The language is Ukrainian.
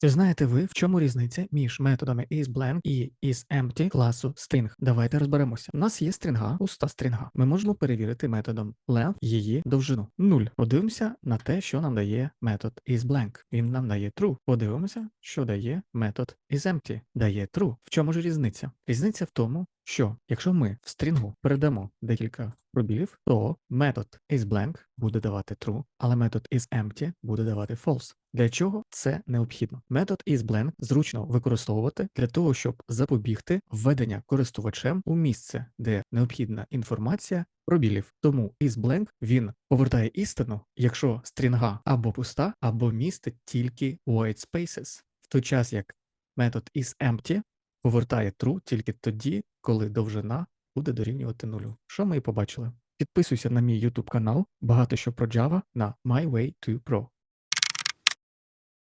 Чи знаєте ви, в чому різниця між методами isBlank і isEmpty класу string? Давайте розберемося. У нас є стрінга, пуста стрінга. Ми можемо перевірити методом length її довжину. 0. Подивимося на те, що нам дає метод isBlank. Він нам дає true. Подивимося, що дає метод isEmpty. Дає true. В чому ж різниця? Різниця в тому, що якщо ми в стрінгу передамо декілька пробілів, то метод isBlank буде давати true, але метод isEmpty буде давати false. Для чого це необхідно? Метод isBlank зручно використовувати для того, щоб запобігти введення користувачем у місце, де необхідна інформація пробілів. Тому isBlank він повертає істину, якщо стрінга або пуста, або містить тільки white spaces, в той час як метод isEmpty повертає true тільки тоді, коли довжина буде дорівнювати нулю. Що ми і побачили? Підписуйся на мій YouTube канал, багато що про Java на My Way to Pro.